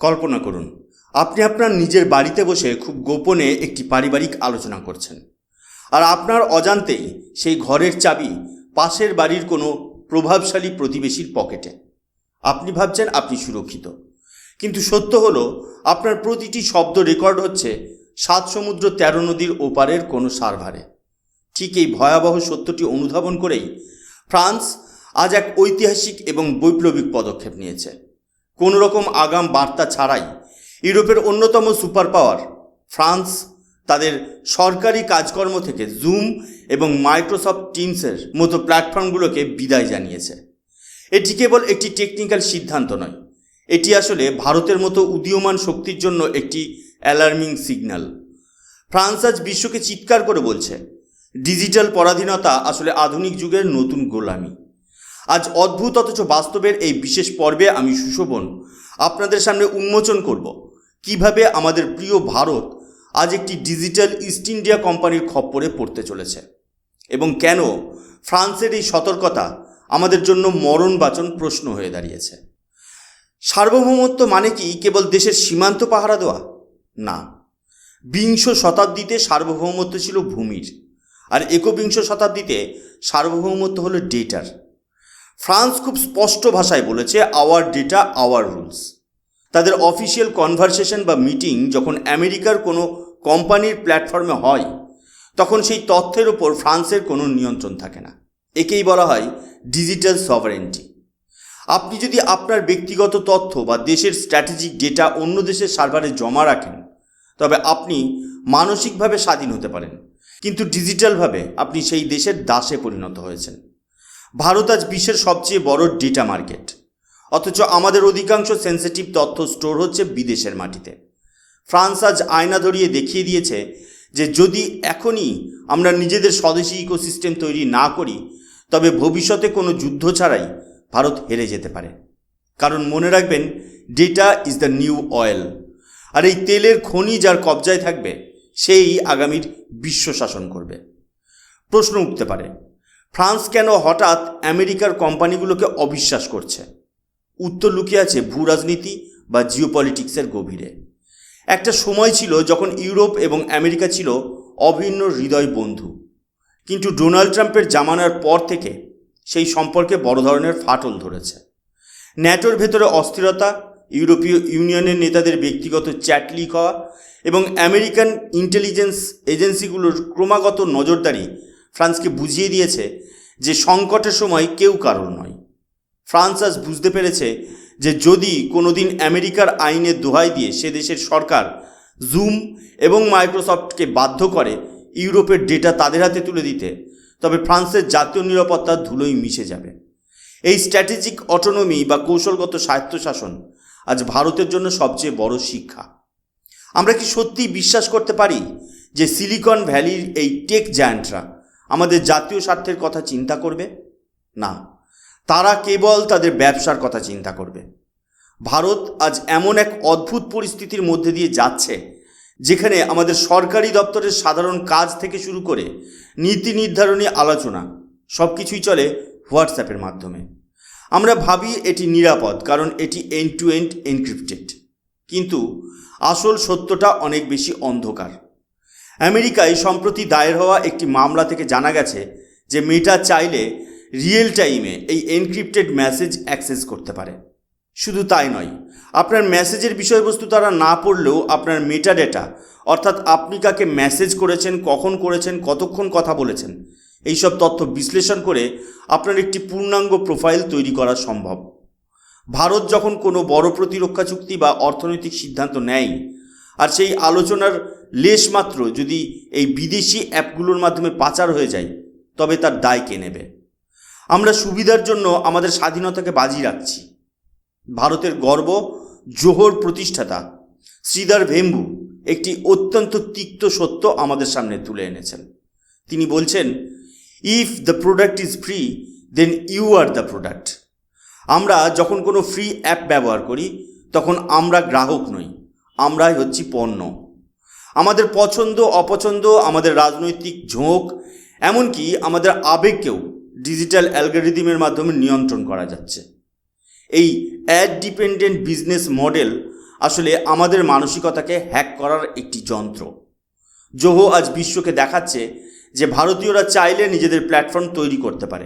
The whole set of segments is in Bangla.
কল্পনা করুন, আপনি আপনার নিজের বাড়িতে বসে খুব গোপনে একটি পারিবারিক আলোচনা করছেন। আর আপনার অজান্তেই সেই ঘরের চাবি পাশের বাড়ির কোনো প্রভাবশালী প্রতিবেশীর পকেটে। আপনি ভাবছেন আপনি সুরক্ষিত। কিন্তু সত্য হলো, আপনার প্রতিটি শব্দ রেকর্ড হচ্ছে সাত সমুদ্র তেরো নদীর ওপারের কোনো সার্ভারে। ঠিক এই ভয়াবহ সত্যটি অনুধাবন করেই ফ্রান্স আজ এক ঐতিহাসিক এবং বৈপ্লবিক পদক্ষেপ নিয়েছে। কোনো রকম আগাম বার্তা ছাড়াই ইউরোপের অন্যতম সুপার পাওয়ার ফ্রান্স তাদের সরকারি কাজকর্ম থেকে জুম এবং মাইক্রোসফট টিমসের মতো প্ল্যাটফর্মগুলোকে বিদায় জানিয়েছে। এটি কেবল একটি টেকনিক্যাল সিদ্ধান্ত নয়, এটি আসলে ভারতের মতো উদীয়মান শক্তির জন্য একটি অ্যালার্মিং সিগন্যাল। ফ্রান্স আজ বিশ্বকে চিৎকার করে বলছে, ডিজিটাল পরাধীনতা আসলে আধুনিক যুগের নতুন গোলামি। আজ অদ্ভুত অথচ বাস্তবের এই বিশেষ পর্বে আমি সুশোভন আপনাদের সামনে উন্মোচন করব। কীভাবে আমাদের প্রিয় ভারত আজ একটি ডিজিটাল ইস্ট ইন্ডিয়া কোম্পানির খপ্পরে পড়তে চলেছে এবং কেন ফ্রান্সের এই সতর্কতা আমাদের জন্য মরণবাচন প্রশ্ন হয়ে দাঁড়িয়েছে। সার্বভৌমত্ব মানে কি? কেবল দেশের সীমান্ত পাহারা দেওয়া? না। বিংশ শতাব্দীতে সার্বভৌমত্ব ছিল ভূমির। আর একবিংশ শতাব্দীতে সার্বভৌমত্ব হলো ডেটার। ফ্রান্স খুব স্পষ্ট ভাষায় বলেছে আওয়ার ডেটা আওয়ার রুলস তাদের অফিসিয়াল কনভারসেশন বা মিটিং যখন আমেরিকার কোনো কোম্পানির প্ল্যাটফর্মে হয়, তখন সেই তথ্যের ওপর ফ্রান্সের কোনো নিয়ন্ত্রণ থাকে না। একেই বলা হয় ডিজিটাল সভারেন্টি আপনি যদি আপনার ব্যক্তিগত তথ্য বা দেশের স্ট্র্যাটেজিক ডেটা অন্য দেশের সার্ভারে জমা রাখেন, তবে আপনি মানসিকভাবে স্বাধীন হতে পারেন। কিন্তু ডিজিটালভাবে আপনি সেই দেশের দাসে পরিণত হয়েছেন। ভারত আজ বিশ্বের সবচেয়ে বড় ডেটা মার্কেট অথচ আমাদের অধিকাংশ সেন্সিটিভ তথ্য স্টোর হচ্ছে বিদেশের মাটিতে। ফ্রান্স আজ আয়না ধরিয়ে দেখিয়ে দিয়েছে যে যদি এখনই আমরা নিজেদের স্বদেশি ইকোসিস্টেম তৈরি না করি, তবে ভবিষ্যতে কোনো যুদ্ধ ছাড়াই ভারত হেরে যেতে পারে। কারণ মনে রাখবেন data is the new oil আর এই তেলের খনি যার কবজায় থাকবে, সেই আগামীর বিশ্ব শাসন করবে। প্রশ্ন উঠতে পারে ফ্রান্স কেন হঠাৎ আমেরিকার কোম্পানিগুলোকে অবিশ্বাস করছে? উত্তর লুকিয়ে আছে ভূ রাজনীতি বা জিওপলিটিক্সের গভীরে। একটা সময় ছিল যখন ইউরোপ এবং আমেরিকা ছিল অভিন্ন হৃদয় বন্ধু। কিন্তু ডোনাল্ড ট্রাম্পের জামানার পর থেকে সেই সম্পর্কে বড় ধরনের ফাটল ধরেছে। ন্যাটোর ভেতরে অস্থিরতা, ইউরোপীয় ইউনিয়নের নেতাদের ব্যক্তিগত চ্যাট লিক হওয়া এবং আমেরিকান ইন্টেলিজেন্স এজেন্সিগুলোর ক্রমাগত নজরদারি ফ্রান্সকে বুঝিয়ে দিয়েছে যে সংকটের সময় কেউ কারণ নয়। ফ্রান্স আজ বুঝতে পেরেছে যে যদি কোনোদিন আমেরিকার আইনের দোহাই দিয়ে সে দেশের সরকার জুম এবং মাইক্রোসফটকে বাধ্য করে ইউরোপের ডেটা তাদের হাতে তুলে দিতে, তবে ফ্রান্সের জাতীয় নিরাপত্তা ধুলোই মিশে যাবে। এই স্ট্র্যাটেজিক অটোনমি বা কৌশলগত স্বায়ত্তশাসন আজ ভারতের জন্য সবচেয়ে বড় শিক্ষা। আমরা কি সত্যি বিশ্বাস করতে পারি যে সিলিকন ভ্যালির এই টেক জায়ান্টরা আমাদের জাতীয় স্বার্থের কথা চিন্তা করবে? না। তারা কেবল তাদের ব্যবসার কথা চিন্তা করবে। ভারত আজ এমন এক অদ্ভুত পরিস্থিতির মধ্যে দিয়ে যাচ্ছে, যেখানে আমাদের সরকারি দপ্তরের সাধারণ কাজ থেকে শুরু করে নীতি নির্ধারণী আলোচনা সব কিছুই চলে হোয়াটসঅ্যাপের মাধ্যমে। আমরা ভাবি এটি নিরাপদ, কারণ এটি এন্ড টু এন্ড এনক্রিপ্টেড কিন্তু আসল সত্যটা অনেক বেশি অন্ধকার। আমেরিকায় সম্প্রতি দায়ের হওয়া একটি মামলা থেকে জানা গেছে যে মেটা চাইলে রিয়েল টাইমে এই এনক্রিপ্টেড মেসেজ অ্যাক্সেস করতে পারে। শুধু তাই নয়, আপনার মেসেজের বিষয়বস্তু তারা না পড়লেও আপনার মেটা ডেটা, অর্থাৎ আপনি কাকে মেসেজ করেছেন, কখন করেছেন, কতক্ষণ কথা বলেছেন, এইসব তথ্য বিশ্লেষণ করে আপনার একটি পূর্ণাঙ্গ প্রোফাইল তৈরি করা সম্ভব। ভারত যখন কোনো বড় প্রতিরক্ষা চুক্তি বা অর্থনৈতিক সিদ্ধান্ত নেয়, আর সেই আলোচনার লেশ মাত্র যদি এই বিদেশি অ্যাপগুলোর মাধ্যমে পাচার হয়ে যায়, তবে তার দায় কে নেবে? আমরা সুবিধার জন্য আমাদের স্বাধীনতাকে বাজি রাখছি। ভারতের গর্ব, জোহর প্রতিষ্ঠাতা শ্রীধর ভেম্বু একটি অত্যন্ত তিক্ত সত্য আমাদের সামনে তুলে এনেছেন। তিনি বলছেন if the product is free then you are the product আমরা যখন কোনো ফ্রি অ্যাপ ব্যবহার করি, তখন আমরা গ্রাহক নই, আমরাই হচ্ছি পণ্য। আমাদের পছন্দ, অপছন্দ, আমাদের রাজনৈতিক ঝোঁক, এমনকি আমাদের আবেগকেও ডিজিটাল অ্যালগোরিদমের মাধ্যমে নিয়ন্ত্রণ করা যাচ্ছে। এই অ্যাড ডিপেন্ডেন্ট বিজনেস মডেল আসলে আমাদের মানসিকতাকে হ্যাক করার একটি যন্ত্র। জোহো আজ বিশ্বকে দেখাচ্ছে যে ভারতীয়রা চাইলে নিজেদের প্ল্যাটফর্ম তৈরি করতে পারে।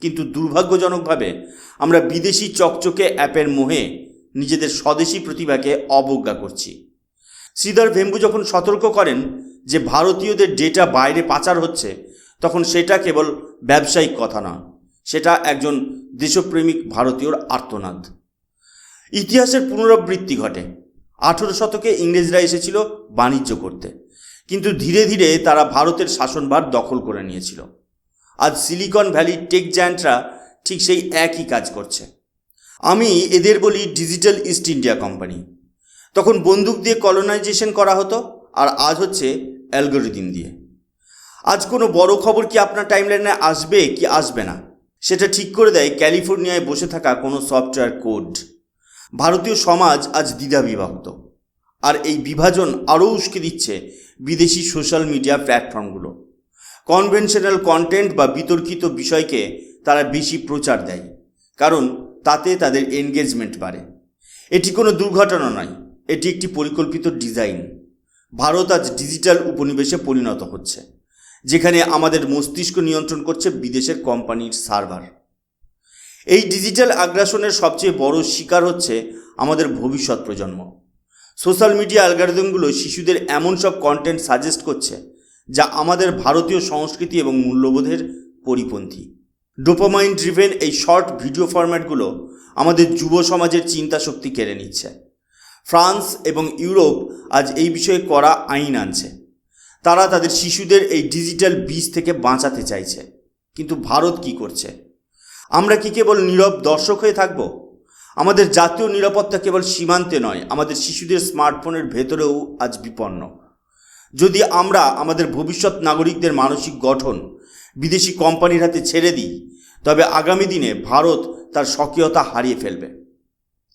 কিন্তু দুর্ভাগ্যজনকভাবে আমরা বিদেশি চকচকে অ্যাপের মোহে নিজেদের স্বদেশি প্রতিভাকে অবজ্ঞা করছি। শ্রীধর ভেম্বু যখন সতর্ক করেন যে ভারতীয়দের ডেটা বাইরে পাচার হচ্ছে, তখন সেটা কেবল ব্যবসায়িক কথা নয়, সেটা একজন দেশপ্রেমিক ভারতীয়র আর্তনাদ। ইতিহাসের পুনরাবৃত্তি ঘটে। আঠেরো শতকে ইংরেজরা এসেছিল বাণিজ্য করতে, কিন্তু ধীরে ধীরে তারা ভারতের শাসনভার দখল করে নিয়েছিল। আজ সিলিকন ভ্যালি টেক জায়ান্টরা ঠিক সেই একই কাজ করছে। আমি এদের বলি ডিজিটাল ইস্ট ইন্ডিয়া কোম্পানি। তখন বন্দুক দিয়ে কলোনাইজেশন করা হতো, আর আজ হচ্ছে অ্যালগোরিদিম দিয়ে। আজ কোনো বড় খবর কি আপনার টাইমলাইনে আসবে কি আসবে না? সেটা ঠিক করে দেয় ক্যালিফোর্নিয়ায় বসে থাকা কোনো সফটওয়্যার কোড ভারতীয় সমাজ আজ দ্বিধাবিভক্ত। আর এই বিভাজন আরও উস্কে দিচ্ছে বিদেশি সোশ্যাল মিডিয়া প্ল্যাটফর্মগুলো কনভেনশনাল কন্টেন্ট বা বিতর্কিত বিষয়কে তারা বেশি প্রচার দেয়, কারণ তাতে তাদের এনগেজমেন্ট বাড়ে। এটি কোনো দুর্ঘটনা নয় এটি একটি পরিকল্পিত ডিজাইন। ভারত আজ ডিজিটাল উপনিবেশে পরিণত হচ্ছে, যেখানে আমাদের মস্তিষ্ক নিয়ন্ত্রণ করছে বিদেশের কোম্পানির সার্ভার। এই ডিজিটাল আগ্রাসনের সবচেয়ে বড় শিকার হচ্ছে আমাদের ভবিষ্যৎ প্রজন্ম। সোশ্যাল মিডিয়া অ্যালগারিদমগুলো শিশুদের এমন সব কন্টেন্ট সাজেস্ট করছে, যা আমাদের ভারতীয় সংস্কৃতি এবং মূল্যবোধের পরিপন্থী। ডোপামাইন ড্রিভেন এই শর্ট ভিডিও ফরম্যাটগুলো আমাদের যুব সমাজের চিন্তা শক্তি কেড়ে নিচ্ছে। ফ্রান্স এবং ইউরোপ আজ এই বিষয়ে করা আইন আনছে। তারা তাদের শিশুদের এই ডিজিটাল বীজ থেকে বাঁচাতে চাইছে। কিন্তু ভারত কি করছে? আমরা কি কেবল নীরব দর্শক হয়ে থাকব? আমাদের জাতীয় নিরাপত্তা কেবল সীমান্তে নয়, আমাদের শিশুদের স্মার্টফোনের ভেতরেও আজ বিপন্ন। যদি আমরা আমাদের ভবিষ্যৎ নাগরিকদের মানসিক গঠন বিদেশি কোম্পানির হাতে ছেড়ে দিই, তবে আগামী দিনে ভারত তার স্বকীয়তা হারিয়ে ফেলবে।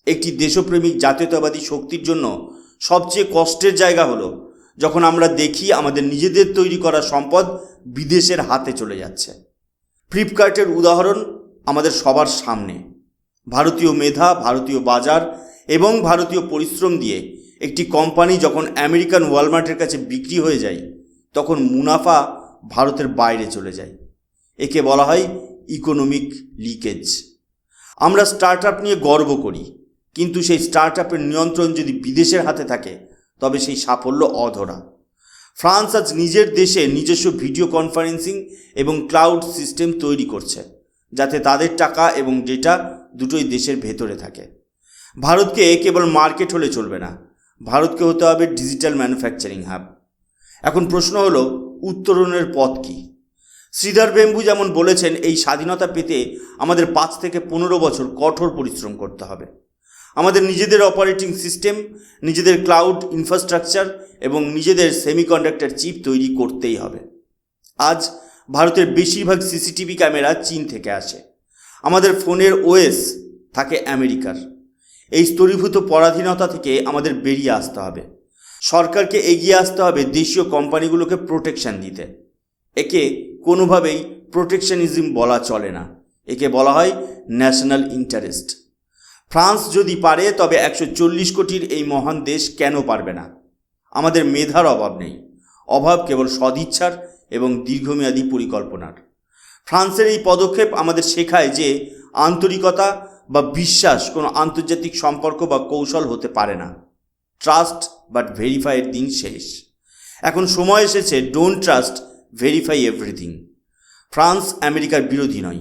একটি দেশপ্রেমিক জাতীয়তাবাদী শক্তির জন্য সবচেয়ে কষ্টের জায়গা হলো যখন আমরা দেখি আমাদের নিজেদের তৈরি করা সম্পদ বিদেশের হাতে চলে যাচ্ছে। ফ্লিপকার্টের উদাহরণ আমাদের সবার সামনে। ভারতীয় মেধা, ভারতীয় বাজার এবং ভারতীয় পরিশ্রম দিয়ে একটি কোম্পানি যখন আমেরিকান ওয়ালমার্টের কাছে বিক্রি হয়ে যায়, তখন মুনাফা ভারতের বাইরে চলে যায়। একে বলা হয় ইকোনমিক লিকেজ। আমরা স্টার্ট নিয়ে গর্ব করি। কিন্তু সেই স্টার্ট আপের নিয়ন্ত্রণ যদি বিদেশের হাতে থাকে, তবে সেই সাফল্য অধরা। ফ্রান্স আজ নিজের দেশে নিজস্ব ভিডিও কনফারেন্সিং এবং ক্লাউড সিস্টেম তৈরি করছে, যাতে তাদের টাকা এবং ডেটা দুটোই দেশের ভেতরে থাকে। ভারতকে কেবল মার্কেট হলে চলবে না, ভারতকে হতে হবে ডিজিটাল ম্যানুফ্যাকচারিং হাব। এখন প্রশ্ন হলো, উত্তরণের পথ কী? শ্রীধর বেম্বু যেমন বলেছেন, এই স্বাধীনতা পেতে আমাদের পাঁচ থেকে পনেরো বছর কঠোর পরিশ্রম করতে হবে। আমাদের নিজেদের অপারেটিং সিস্টেম নিজেদের ক্লাউড ইনফ্রাস্ট্রাকচার এবং নিজেদের সেমিকন্ডাক্টর চিপ তৈরি করতেই হবে। আজ ভারতের বেশিরভাগ সিসিটিভি ক্যামেরা চীন থেকে আসে। আমাদের ফোনের ওএস থাকে আমেরিকার। এই স্তরীভূত পরাধীনতা থেকে আমাদের বেরিয়ে আসতে হবে। সরকারকে এগিয়ে আসতে হবে দেশীয় কোম্পানিগুলোকে প্রোটেকশন দিতে। একে কোনোভাবেই প্রোটেকশনিজম বলা চলে না। একে বলা হয় ন্যাশনাল ইন্টারেস্ট ফ্রান্স যদি পারে, তবে একশো চল্লিশ কোটির এই মহান দেশ কেন পারবে না? আমাদের মেধার অভাব নেই। অভাব কেবল সদিচ্ছার এবং দীর্ঘমেয়াদী পরিকল্পনার। ফ্রান্সের এই পদক্ষেপ আমাদের শেখায় যে আন্তরিকতা বা বিশ্বাস কোনো আন্তর্জাতিক সম্পর্ক বা কৌশল হতে পারে না। ট্রাস্ট বাট ভেরিফাইয়ের দিন শেষ। এখন সময় এসেছে, don't trust, verify everything. France আমেরিকার বিরোধী নয়,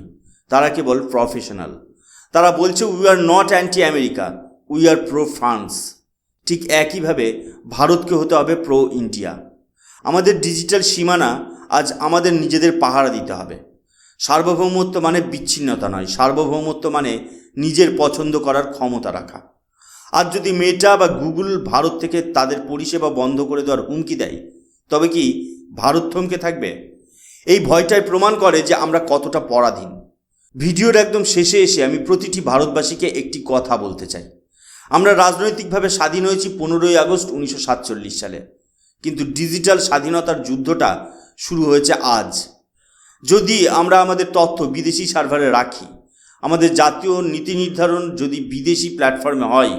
তারা কেবল প্রফেশনাল। তারা বলছে we are not anti America we are pro France ঠিক একইভাবে ভারতকে হতে হবে প্রো ইন্ডিয়া আমাদের ডিজিটাল সীমানা আজ আমাদের নিজেদের পাহারা দিতে হবে। সার্বভৌমত্ব মানে বিচ্ছিন্নতা নয়, সার্বভৌমত্ব মানে নিজের পছন্দ করার ক্ষমতা রাখা। আর যদি মেটা বা গুগল ভারত থেকে তাদের পরিষেবা বন্ধ করে দেওয়ার হুমকি দেয়, তবে কি ভারত থমকে থাকবে? এই ভয়টাই প্রমাণ করে যে আমরা কতটা পরাধীন। ভিডিওর একদম শেষে এসে আমি প্রতিটি ভারতবাসীকে একটি কথা বলতে চাই। আমরা রাজনৈতিকভাবে স্বাধীন হয়েছি পনেরোই আগস্ট উনিশশো সাতচল্লিশ সালে। কিন্তু ডিজিটাল স্বাধীনতার যুদ্ধটা শুরু হয়েছে আজ। যদি আমরা আমাদের তথ্য বিদেশি সার্ভারে রাখি, আমাদের জাতীয় নীতি নির্ধারণ যদি বিদেশি প্ল্যাটফর্মে হয়,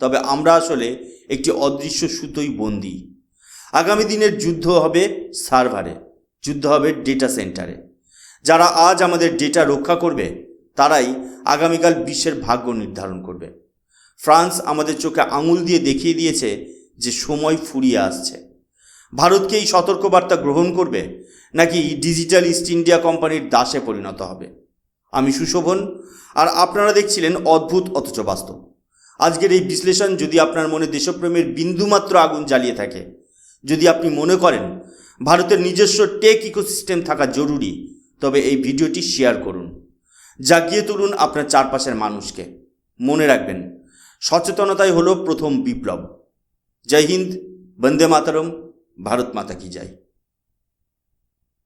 তবে আমরা আসলে একটি অদৃশ্য সুতোই বন্দী। আগামী দিনের যুদ্ধ হবে সার্ভারে, যুদ্ধ হবে ডেটা সেন্টারে। যারা আজ আমাদের ডেটা রক্ষা করবে, তারাই আগামীকাল বিশ্বের ভাগ্য নির্ধারণ করবে। ফ্রান্স আমাদের চোখে আঙুল দিয়ে দেখিয়ে দিয়েছে যে সময় ফুরিয়ে আসছে। ভারতকে এই সতর্কবার্তা গ্রহণ করবে, নাকি ডিজিটাল ইস্ট ইন্ডিয়া কোম্পানির দাসে পরিণত হবে? আমি সুশোভন, আর আপনারা দেখছিলেন অদ্ভুত অথচ বাস্তব। আজকের এই বিশ্লেষণ যদি আপনার মনে দেশপ্রেমের বিন্দুমাত্র আগুন জ্বালিয়ে থাকে, যদি আপনি মনে করেন, ভারতের নিজস্ব টেক ইকোসিস্টেম থাকা জরুরি তবে এই ভিডিওটি শেয়ার করুন। জাগিয়ে তুলুন আপনার চারপাশের মানুষকে। মনে রাখবেন, সচেতনতাই হলো প্রথম বিপ্লব। জয় হিন্দ, বন্দে মাতারম, ভারত মাতা কি জয়।